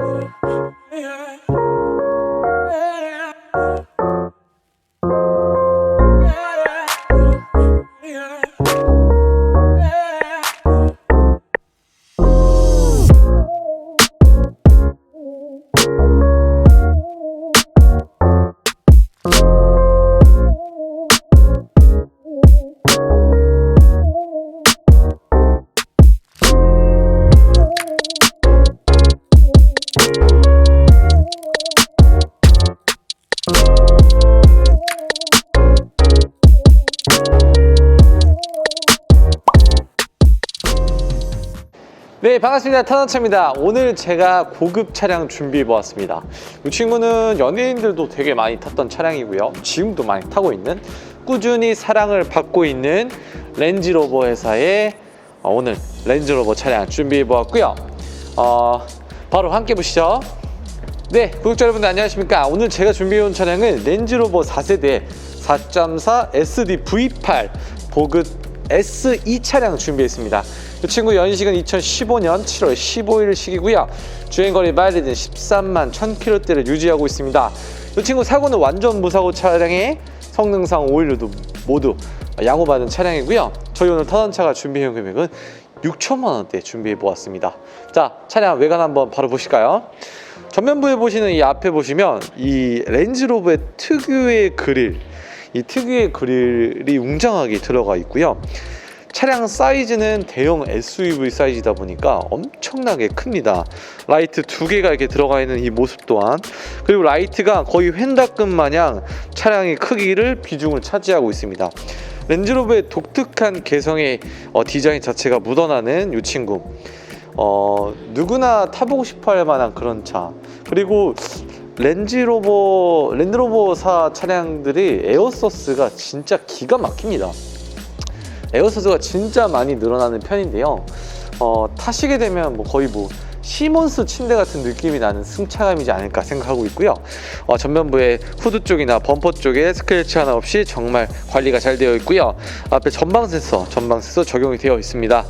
Bye. 네 반갑습니다. 타나차입니다. 오늘 제가 고급 차량 준비해 보았습니다. 이 친구는 연예인들도 되게 많이 탔던 차량이고요. 지금도 많이 타고 있는 꾸준히 사랑을 받고 있는 렌즈로버 회사의 어, 오늘 렌즈로버 차량 준비해 보았고요. 어, 바로 함께 보시죠. 네 구독자 여러분들 안녕하십니까? 오늘 제가 준비해 온 차량은 렌즈로버 4세대 4.4 SD V8 보급 SE 차량 준비했습니다. 이 친구 연식은 2015년 7월 15일 식이고요. 주행거리 마일리지는 13만 1000km대를 유지하고 있습니다. 이 친구 사고는 완전 무사고 차량에 성능상 오일류도 모두 양호받은 차량이고요. 저희 오늘 타던 차가 준비해온 금액은 6천만 원대 준비해 보았습니다. 자, 차량 외관 한번 바로 보실까요? 전면부에 보시는 이 앞에 보시면 이 렌즈로버의 특유의 그릴 이 특유의 그릴이 웅장하게 들어가 있고요. 차량 사이즈는 대형 SUV 사이즈다 보니까 엄청나게 큽니다. 라이트 두 개가 이렇게 들어가 있는 이 모습 또한 그리고 라이트가 거의 횡단급 마냥 차량의 크기를 비중을 차지하고 있습니다. 렌즈로버의 독특한 개성의 어, 디자인 자체가 묻어나는 이 친구. 어, 누구나 타보고 싶어 할 만한 그런 차. 그리고 렌즈로버 렌드로버사 차량들이 에어소스가 진짜 기가 막힙니다. 에어소스가 진짜 많이 늘어나는 편인데요. 어, 타시게 되면 뭐 거의 뭐 시몬스 침대 같은 느낌이 나는 승차감이지 않을까 생각하고 있고요. 어, 전면부의 후드 쪽이나 범퍼 쪽에 스크래치 하나 없이 정말 관리가 잘 되어 있고요. 앞에 전방 센서, 전방 센서 적용이 되어 있습니다.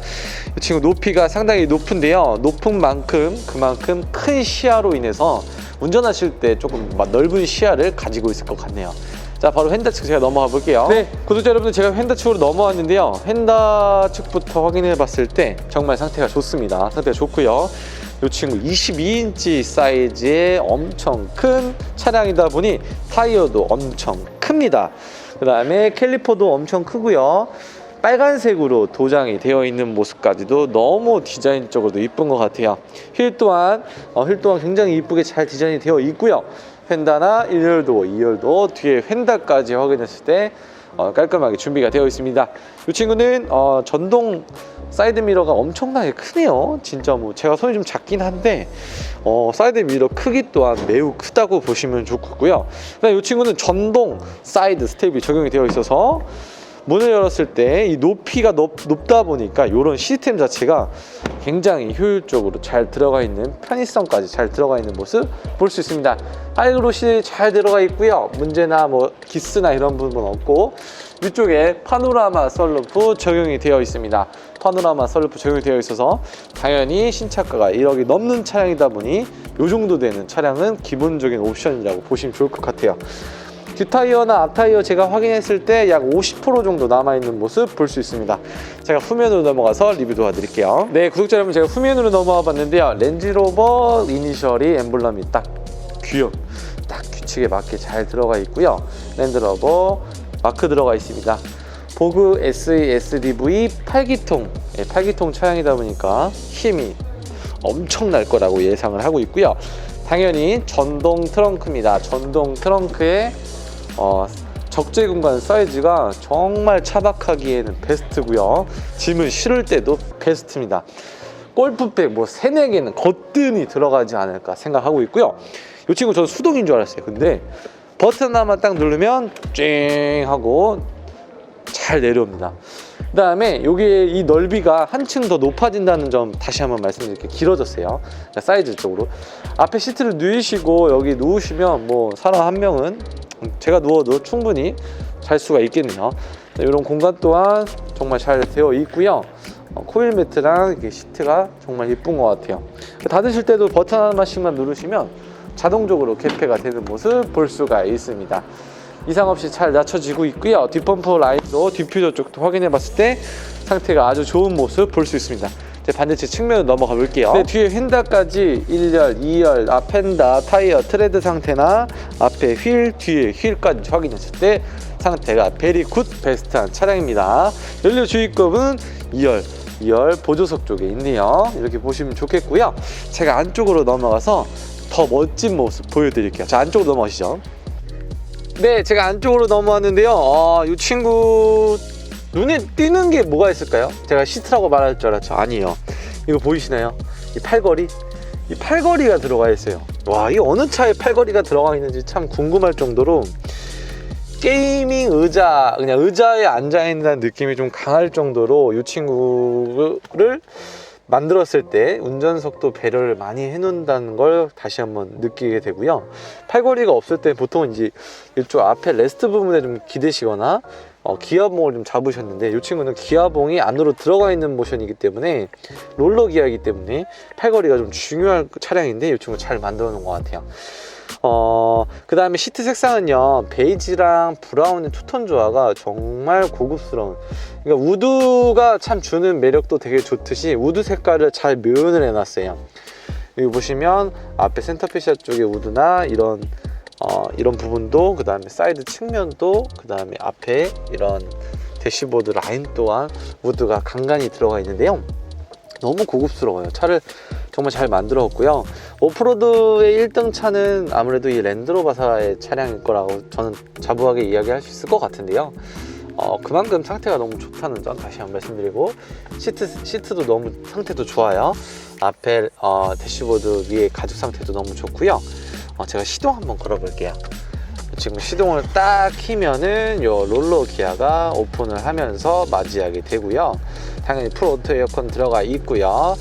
이 친구 높이가 상당히 높은데요. 높은 만큼 그만큼 큰 시야로 인해서 운전하실 때 조금 막 넓은 시야를 가지고 있을 것 같네요. 자, 바로 휀다 측 제가 넘어가 볼게요. 네, 구독자 여러분들 제가 휀다 측으로 넘어왔는데요. 휀다 측부터 확인해 봤을 때 정말 상태가 좋습니다. 상태가 좋고요. 이 친구 22인치 사이즈의 엄청 큰 차량이다 보니 타이어도 엄청 큽니다. 그 다음에 캘리퍼도 엄청 크고요. 빨간색으로 도장이 되어 있는 모습까지도 너무 디자인적으로도 이쁜 것 같아요. 휠 또한 어, 휠 또한 굉장히 이쁘게 잘 디자인이 되어 있고요. 휀다나 1열도, 2열도 뒤에 휀다까지 확인했을 때 어, 깔끔하게 준비가 되어 있습니다. 이 친구는 어, 전동 사이드 미러가 엄청나게 크네요. 진짜 뭐 제가 손이 좀 작긴 한데 어, 사이드 미러 크기 또한 매우 크다고 보시면 좋고요. 그다음 이 친구는 전동 사이드 스텝이 적용이 되어 있어서 문을 열었을 때 이 높이가 높, 높다 보니까 이런 시스템 자체가 굉장히 효율적으로 잘 들어가 있는 편의성까지 잘 들어가 있는 모습 볼 수 있습니다. 하이그로시 잘 들어가 있고요. 문제나 뭐 기스나 이런 부분 없고 위쪽에 파노라마 썰루프 적용이 되어 있습니다. 파노라마 썰루프 적용이 되어 있어서 당연히 신차가가 1억이 넘는 차량이다 보니 이 정도 되는 차량은 기본적인 옵션이라고 보시면 좋을 것 같아요. 뒷타이어나 앞타이어 제가 확인했을 때 약 50% 정도 남아있는 모습 볼 수 있습니다. 제가 후면으로 넘어가서 리뷰 도와드릴게요. 네, 구독자 여러분 제가 후면으로 넘어가 봤는데요. 렌즈로버 이니셜이 엠블럼이 딱 귀엽, 딱 규칙에 맞게 잘 들어가 있고요. 랜드로버 마크 들어가 있습니다. 보그 SE SDV 8기통, 8기통 차량이다 보니까 힘이 엄청날 거라고 예상을 하고 있고요. 당연히 전동 트렁크입니다. 전동 트렁크에 어, 적재 공간 사이즈가 정말 차박하기에는 베스트고요. 짐을 실을 때도 베스트입니다. 골프백 뭐 세네 개는 거뜬히 들어가지 않을까 생각하고 있고요. 이 친구 저는 수동인 줄 알았어요. 근데 버튼 하나만 딱 누르면 쨍 하고 잘 내려옵니다. 그 다음에 여기 이 넓이가 한층 더 높아진다는 점 다시 한번 말씀드릴게요. 길어졌어요. 사이즈 쪽으로. 앞에 시트를 누이시고 여기 누우시면 뭐 사람 한 명은 제가 누워도 충분히 잘 수가 있겠네요. 이런 공간 또한 정말 잘 되어 있고요. 어, 코일 매트랑 이게 시트가 정말 예쁜 것 같아요. 닫으실 때도 버튼 하나씩만 누르시면 자동적으로 개폐가 되는 모습 볼 수가 있습니다. 이상 없이 잘 낮춰지고 있고요. 뒷범퍼 라인도 디퓨저 쪽도 확인해 봤을 때 상태가 아주 좋은 모습 볼 수 있습니다. 이제 반대쪽 측면으로 넘어가 볼게요. 네, 뒤에 휀다까지 1열, 2열, 앞 휀다, 타이어, 트레드 상태나 앞에 휠, 뒤에 휠까지 확인했을 때 상태가 베리 굿 베스트한 차량입니다. 연료 주입금은 2열, 2열 보조석 쪽에 있네요. 이렇게 보시면 좋겠고요. 제가 안쪽으로 넘어가서 더 멋진 모습 보여드릴게요. 자, 안쪽으로 넘어가시죠. 네, 제가 안쪽으로 넘어왔는데요. 아, 이 친구 눈에 띄는 게 뭐가 있을까요? 제가 시트라고 말할 줄 알았죠. 아니에요. 이거 보이시나요? 이 팔걸이? 이 팔걸이가 들어가 있어요. 와, 이 어느 차에 팔걸이가 들어가 있는지 참 궁금할 정도로 게이밍 의자, 그냥 의자에 앉아 있는 느낌이 좀 강할 정도로 이 친구를 만들었을 때 운전석도 배려를 많이 해놓는다는 걸 다시 한번 느끼게 되고요. 팔걸이가 없을 때 보통 이제 이쪽 앞에 레스트 부분에 좀 기대시거나 어, 기아봉을 좀 잡으셨는데 이 친구는 기아봉이 안으로 들어가 있는 모션이기 때문에 롤러 기아이기 때문에 팔걸이가 좀 중요한 차량인데 이 친구 잘 만들어 놓은 것 같아요. 어, 그 다음에 시트 색상은요, 베이지랑 브라운의 투톤 조화가 정말 고급스러운. 그러니까 우드가 참 주는 매력도 되게 좋듯이 우드 색깔을 잘 묘연을 해놨어요. 여기 보시면 앞에 센터피시아 쪽의 우드나 이런 어, 이런 부분도 그 다음에 사이드 측면도 그 다음에 앞에 이런 대시보드 라인 또한 우드가 간간히 들어가 있는데요. 너무 고급스러워요. 차를 정말 잘 만들었고요. 오프로드의 1등 차는 아무래도 이 랜드로바사의 차량일 거라고 저는 자부하게 이야기할 수 있을 것 같은데요. 어, 그만큼 상태가 너무 좋다는 점 다시 한번 말씀드리고 시트, 시트도 너무 상태도 좋아요. 앞에 어, 대시보드 위에 가죽 상태도 너무 좋고요. 어, 제가 시동 한번 걸어볼게요. 지금 시동을 딱 키면은 요 롤러 기아가 오픈을 하면서 맞이하게 되고요. 당연히 풀 오토 에어컨 들어가 있고요.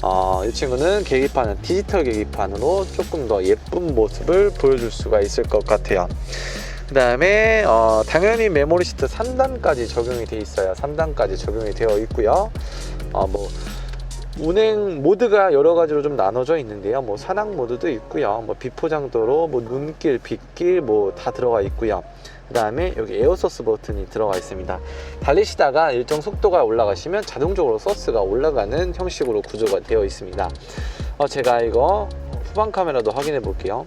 어, 이 친구는 계기판은 디지털 계기판으로 조금 더 예쁜 모습을 보여줄 수가 있을 것 같아요. 그 다음에 어, 당연히 메모리 시트 3단까지 적용이 되어 있어요. 3단까지 적용이 되어 있고요. 어, 뭐 운행 모드가 여러 가지로 좀 나눠져 있는데요. 뭐 산악 모드도 있고요. 뭐 비포장도로, 뭐 눈길, 빗길 뭐 다 들어가 있고요. 그 다음에 여기 에어소스 버튼이 들어가 있습니다. 달리시다가 일정 속도가 올라가시면 자동적으로 소스가 올라가는 형식으로 구조가 되어 있습니다. 어, 제가 이거 후방 카메라도 확인해 볼게요.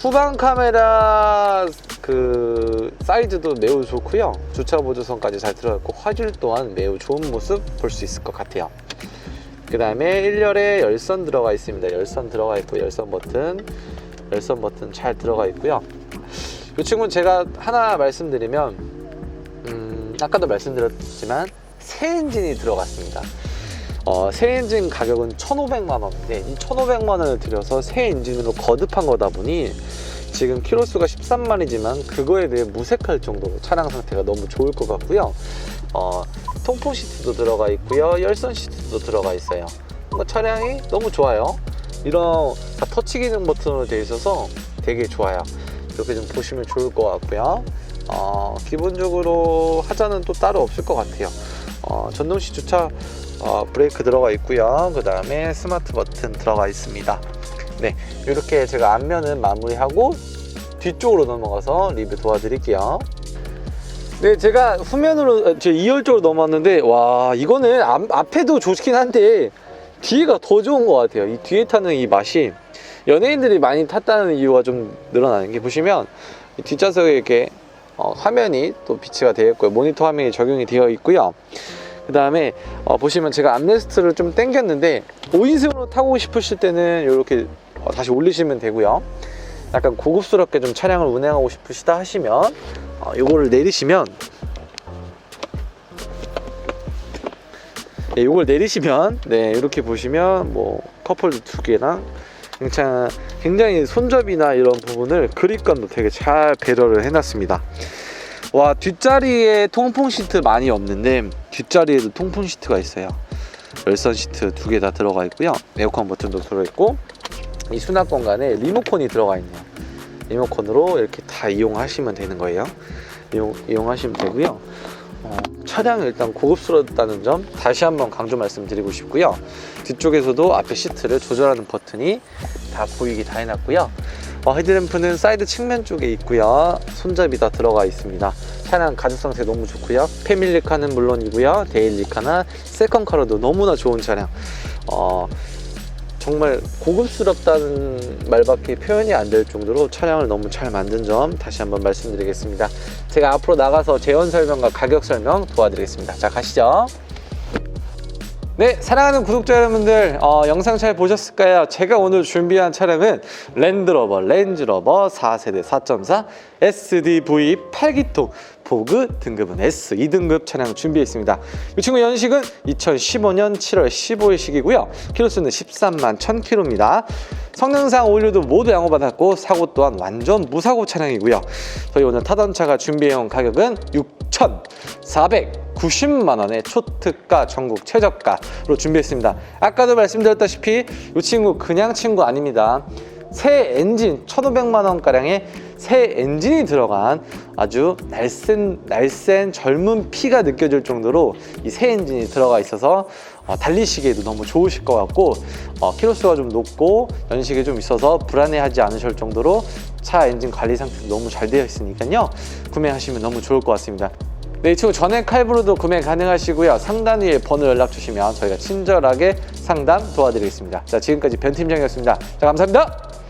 후방 카메라 그 사이즈도 매우 좋고요. 주차 보조선까지 잘 들어갔고 화질 또한 매우 좋은 모습 볼 수 있을 것 같아요. 그 다음에 1열에 열선 들어가 있습니다. 열선 들어가 있고 열선 버튼, 열선 버튼 잘 들어가 있고요. 이 친구는 제가 하나 말씀드리면 음, 아까도 말씀드렸지만 새 엔진이 들어갔습니다. 어, 새 엔진 가격은 1,500만 원인데 이 1,500만 원을 들여서 새 엔진으로 거듭한 거다 보니 지금 키로수가 13만이지만 그거에 대해 무색할 정도로 차량 상태가 너무 좋을 것 같고요. 어, 통풍 시트도 들어가 있고요. 열선 시트도 들어가 있어요. 차량이 너무 좋아요. 이런 다 터치 기능 버튼으로 되어 있어서 되게 좋아요. 이렇게 좀 보시면 좋을 것 같고요. 어, 기본적으로 하자는 또 따로 없을 것 같아요. 어, 전동식 주차 어, 브레이크 들어가 있고요. 그 다음에 스마트 버튼 들어가 있습니다. 네, 이렇게 제가 앞면은 마무리하고 뒤쪽으로 넘어가서 리뷰 도와드릴게요. 네, 제가 후면으로 제 2열 쪽으로 넘어왔는데 와 이거는 앞, 앞에도 좋긴 한데 뒤에가 더 좋은 것 같아요. 이 뒤에 타는 이 맛이 연예인들이 많이 탔다는 이유가 좀 늘어나는 게 보시면 이 뒷좌석에 이렇게 어, 화면이 또 비치가 되어 있고요. 모니터 화면이 적용이 되어 있고요. 그 다음에 어, 보시면 제가 암레스트를 좀 당겼는데 5인승으로 타고 싶으실 때는 이렇게 어, 다시 올리시면 되고요. 약간 고급스럽게 좀 차량을 운행하고 싶으시다 하시면 어, 요거를 내리시면 네, 요걸 내리시면 네 이렇게 보시면 뭐 컵홀더 두 개랑 굉장히, 굉장히 손잡이나 이런 부분을 그립감도 되게 잘 배려를 해놨습니다. 와 뒷자리에 통풍 시트 많이 없는데 뒷자리에도 통풍 시트가 있어요. 열선 시트 두 개 다 들어가 있고요. 에어컨 버튼도 들어있고 이 수납 공간에 리모컨이 들어가 있네요. 리모컨으로 이렇게 다 이용하시면 되는 거예요. 이용, 이용하시면 되고요. 어, 차량이 일단 고급스럽다는 점 다시 한번 강조 말씀드리고 싶고요. 뒤쪽에서도 앞에 시트를 조절하는 버튼이 다 보이게 다 해놨고요. 어, 헤드램프는 사이드 측면 쪽에 있고요. 손잡이 다 들어가 있습니다. 차량 가죽 상태 너무 좋고요. 패밀리카는 물론이고요. 데일리카나 세컨카로도 너무나 좋은 차량. 어, 정말 고급스럽다는 말밖에 표현이 안 될 정도로 차량을 너무 잘 만든 점 다시 한번 말씀드리겠습니다. 제가 앞으로 나가서 재원 설명과 가격 설명 도와드리겠습니다. 자, 가시죠. 네, 사랑하는 구독자 여러분들, 어, 영상 잘 보셨을까요? 제가 오늘 준비한 차량은 랜드로버, 렌즈로버 4세대 4.4 SDV 8기통 보그 등급은 S 2등급 차량 준비했습니다. 이 친구 연식은 2015년 7월 15일식이고요. 키로수는 13만 1000km입니다. 성능상 오일류도 모두 양호받았고 사고 또한 완전 무사고 차량이고요. 저희 오늘 타던 차가 준비해온 가격은 6,490만 원의 초특가 전국 최저가로 준비했습니다. 아까도 말씀드렸다시피 이 친구 그냥 친구 아닙니다. 새 엔진 1,500만 원 가량의 새 엔진이 들어간 아주 날쌘 날쌘 젊은 피가 느껴질 정도로 이 새 엔진이 들어가 있어서 어, 달리시기에도 너무 좋으실 것 같고 어, 키로수가 좀 높고 연식이 좀 있어서 불안해하지 않으실 정도로 차 엔진 관리 상태도 너무 잘 되어 있으니까요 구매하시면 너무 좋을 것 같습니다. 네, 이 친구 전액 할부로도 구매 가능하시고요. 상단 위에 번호 연락 주시면 저희가 친절하게 상담 도와드리겠습니다. 자, 지금까지 변 팀장이었습니다. 자, 감사합니다.